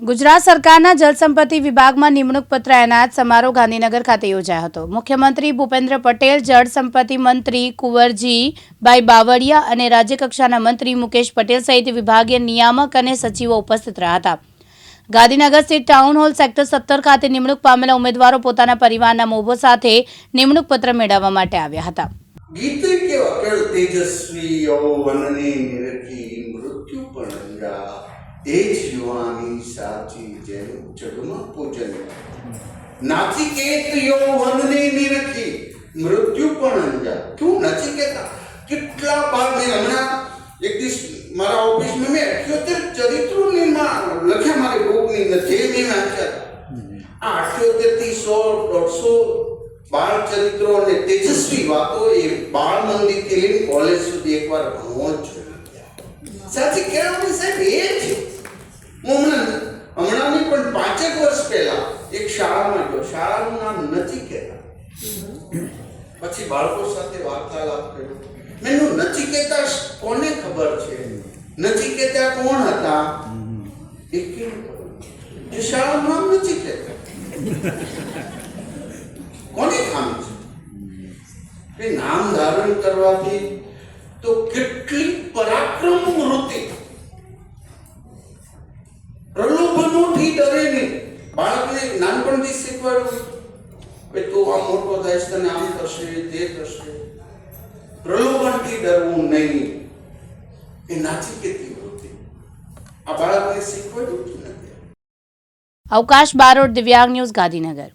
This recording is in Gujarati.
ગુજરાત સરકારના જલસંપત્તિ વિભાગમાં નિમણૂક પત્ર એનાયત સમારોહ ગાંધીનગર ખાતે યોજાયો હતો. મુખ્યમંત્રી ભૂપેન્દ્ર પટેલ જળસંપત્તિ મંત્રી કુંવરજીભાઈ બાવળિયા અને રાજ્યકક્ષાના મંત્રી મુકેશ પટેલ સહિત વિભાગીય નિયામક અને સચિવો ઉપસ્થિત રહ્યા હતા. ગાંધીનગર સ્થિત ટાઉન હોલ સેક્ટર સત્તર ખાતે નિમણૂક પામેલા ઉમેદવારો પોતાના પરિવારના મોભો સાથે નિમણૂક પત્ર મેળવવા માટે આવ્યા હતા. તેજસ્વી મૃત્યુ પણ એ જ યુવાની સાચી જેનું જગમાં પૂજન નાચિકેત યૌવનને નિરખી મૃત્યુ પણ અંજા તું નચિકેતા કેટલા બાર મેં હમણાં એક દિવસ મારા ઓફિસમાં મેં અઠ્યોતેર ચરિત્રોની નિર્માણ લખ્યા મારી બુકની અંદર, જે મેં વાંચ્યા આ અઠ્યોતેરથી સો, દોઢસો બાળ ચરિત્રો અને તેજસ્વી વાતો એ બાળ મંદિરથી લઈને કોલેજ સુધી એકવાર ભણવો જ જોઈએ સાચી કેળવણી સાહેબ, એ છે એક શાળામાં ગયો. શાળાનું નામ નચિકેતા પછી બાળકો સાથે વાર્તાલાપ કર્યો. મેં કીધું, નચિકેતા કોને ખબર છે નચિકેતા કોણ હતા? એ? શાળાનું નામ નચિકેતા કોને ખામી છે? કે નામ ધારણ કરવાથી તો કેટલી પરાક્રમ વૃત્તિ. પ્રલોભનોથી ડરે નહીં. બાળકને નાનપણથી શીખવાડવું કે તું આ મોટો થઈશ, તને આમ થશે, તે થશે. પ્રલોભનથી ડરવું નહીં. એ નાચી કેતી વૃત્તિ. આ બાળકને શીખવાડ્યું નથી. અવકાશ બારોટ દિવ્યાંગ ન્યૂઝ ગાંધીનગર.